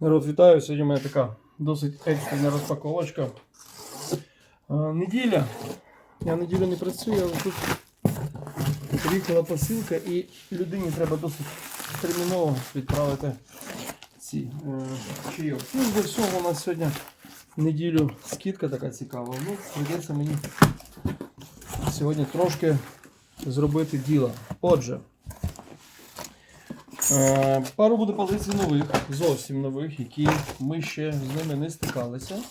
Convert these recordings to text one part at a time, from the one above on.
Народ, вітаю! Сьогодні у мене така досить екстрена розпаковочка. А, неділя. Я неділю не працюю, але тут приїхала посилка і людині треба досить терміново відправити ці е, чайок. Ну, до всього у нас сьогодні неділю скидка така цікава. Ну, прийдеться мені сьогодні трошки зробити діло. Отже. Е, Пару буде позицій нових, зовсім нових, які ми ще з ними не стикалися.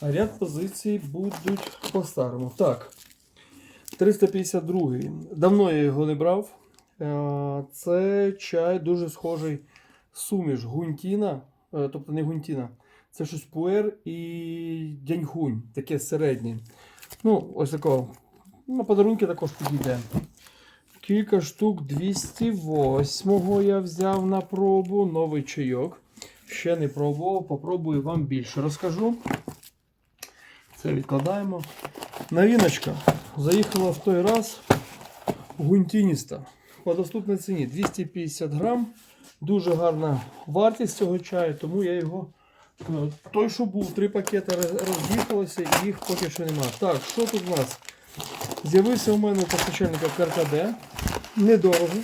А ряд позицій будуть по-старому. Так. 352. Давно я його не брав. Е, Це чай дуже схожий суміш гунтіна, е, тобто не гунтіна. Це щось пуер і дяньхунь, таке середнє. Ну, ось такого. На подарунки також підійде. Кілька штук 208-го я взяв на пробу. Новий чайок. Ще не пробував, попробую вам більше розкажу. Це відкладаємо. Новіночка. Заїхала в той раз гунтініста. По доступній ціні 250 грам. Дуже гарна вартість цього чаю, тому я його. е, Той, що був, три пакети роз- роз'їхалося, і їх поки що немає. Так, що тут у нас? З'явився у мене постачальника КРКД. Недорого.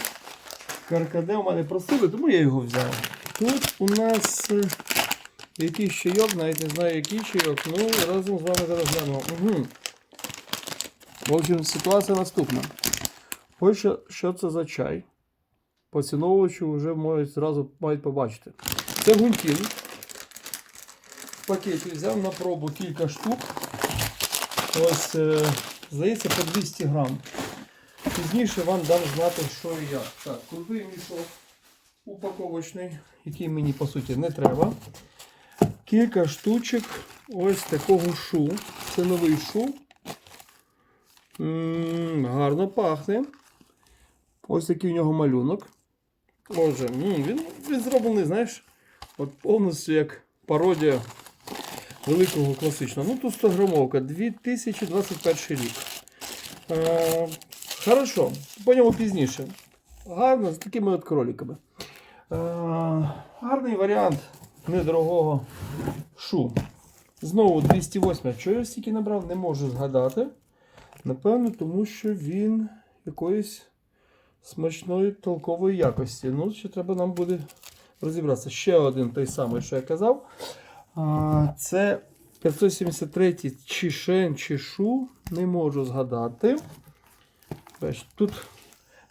КРКД у мене просили, тому я його взяв. Тут у нас е, якийсь чайок, навіть не знаю який чайок, ну разом з вами зараз глянемо. Угу. В общем, ситуація наступна. Ось що, що це за чай. Поціновувачі вже можуть зразу мають побачити. Це гунтін. В пакеті взяв на пробу кілька штук. Ось, е, здається, по 200 грам. Пізніше вам дам знати, що і як. Так, крутий мішок упаковочний, який мені по суті не треба. Кілька штучок ось такого шу. Це новий шу. м гарно пахне. Ось такий у нього малюнок. Отже, він, він зроблений, знаєш, от повністю як пародія великого класичного. Ну, тут 100 грамовка, 2021 рік. Е, хорошо, по ньому пізніше. Гарно, з такими от кроликами. Е, гарний варіант недорогого шу. Знову 208. Чого я стільки набрав, не можу згадати. Напевно, тому що він якоїсь смачної толкової якості. Ну, ще треба нам буде розібратися. Ще один той самий, що я казав. Це 573 Чішен Чішу. Не можу згадати. Тут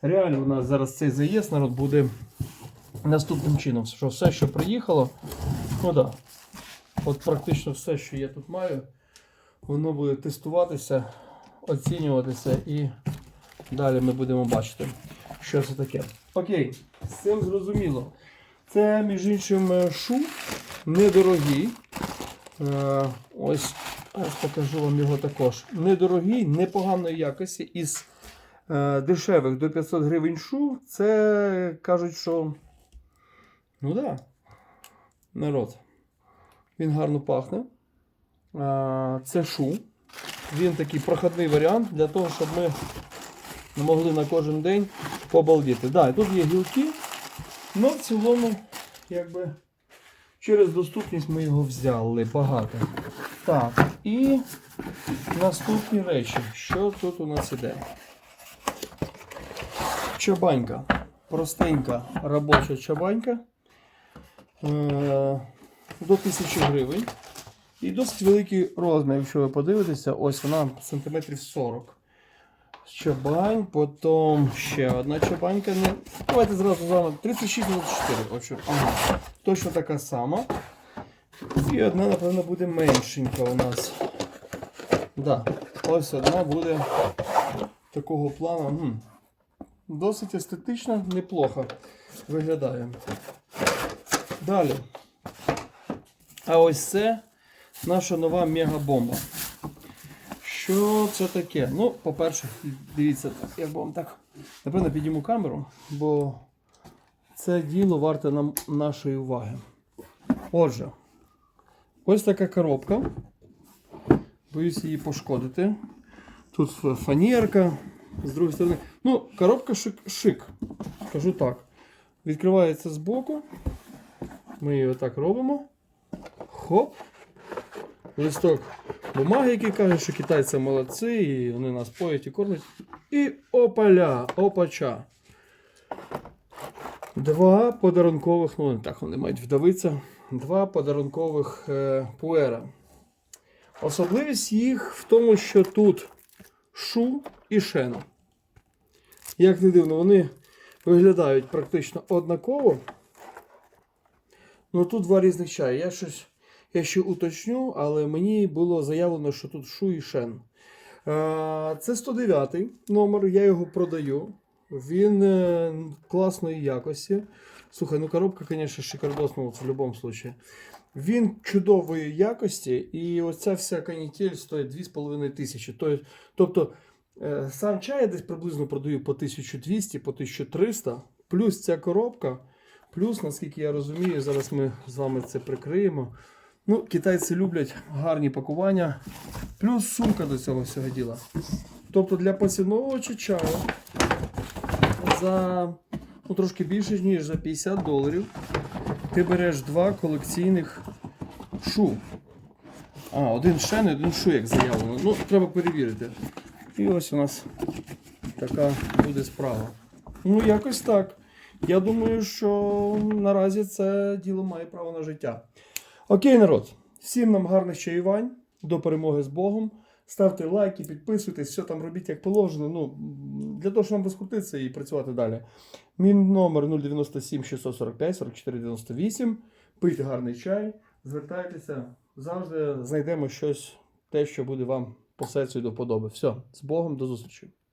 реально у нас зараз цей заїзд народ буде наступним чином. Що все, що приїхало, ну да, от практично все, що я тут маю, воно буде тестуватися, оцінюватися і далі ми будемо бачити, що це таке. Окей, з цим зрозуміло. Це, між іншим, е, шу недорогий. Е, Ось, ось покажу вам його також. Недорогий, непоганої якості. Із е, дешевих до 500 гривень шу. Це кажуть, що. Ну. Да, народ. Він гарно пахне. Е, це шу. Він такий проходний варіант для того, щоб ми могли на кожен день побалдіти. Да, тут є гілки, але в цілому, якби. Через доступність ми його взяли багато. Так, і наступні речі. Що тут у нас іде? Чабанька. Простенька робоча чабанька. Е, До 1000 гривень. І досить великий розмір, якщо ви подивитеся, ось вона сантиметрів 40. Чабань, потім ще одна чабанька. Давайте зразу з вами 36 на 24. Отже, ага. Точно така сама. І одна, напевно, буде меншенька у нас. Да. Ось одна буде такого плану. М. Досить естетично, неплохо виглядає. Далі. А ось це наша нова мегабомба. Що це таке? Ну, по-перше, дивіться, я б вам так, напевно, підійму камеру, бо це діло варте нам нашої уваги. Отже, ось така коробка. Боюсь її пошкодити. Тут фанерка, з другої сторони. Ну, коробка шик, шик. Кажу так. Відкривається збоку. Ми її отак робимо. Хоп. Листок бумаги, який каже, що китайці молодці, і вони нас поють і кормять. І опаля, опача. Два подарункових, ну так вони мають вдавитися. Два подарункових е, пуера. Особливість їх в тому, що тут шу і шен. Як не дивно, вони виглядають практично однаково. Ну тут два різних чаї. Я щось я ще уточню, але мені було заявлено, що тут шу і шен. Е, Це 109 номер, я його продаю. Він е, класної якості. Слухай, ну коробка, звісно, шикардосна в будь-якому випадку. Він чудової якості, і оця вся канітель стоїть 2,5 тисячі. Тобто, тобто е, сам чай я десь приблизно продаю по 1200, по 1300, плюс ця коробка, плюс, наскільки я розумію, зараз ми з вами це прикриємо. Ну, китайці люблять гарні пакування, плюс сумка до цього всього діла. Тобто для поціновувача чаю за ну, трошки більше, ніж за 50 доларів ти береш два колекційних шу. А, один шен і один шу, як заявлено. Ну, треба перевірити. І ось у нас така буде справа. Ну, якось так. Я думаю, що наразі це діло має право на життя. Окей, народ. Всім нам гарних чаювань. До перемоги з Богом. Ставте лайки, підписуйтесь, все там робіть як положено. Ну, для того, щоб вам розкрутитися і працювати далі. Мій номер 097 645 44 98. Пийте гарний чай, звертайтеся, завжди знайдемо щось, те, що буде вам по серцю і до вподоби. Все, з Богом, до зустрічі.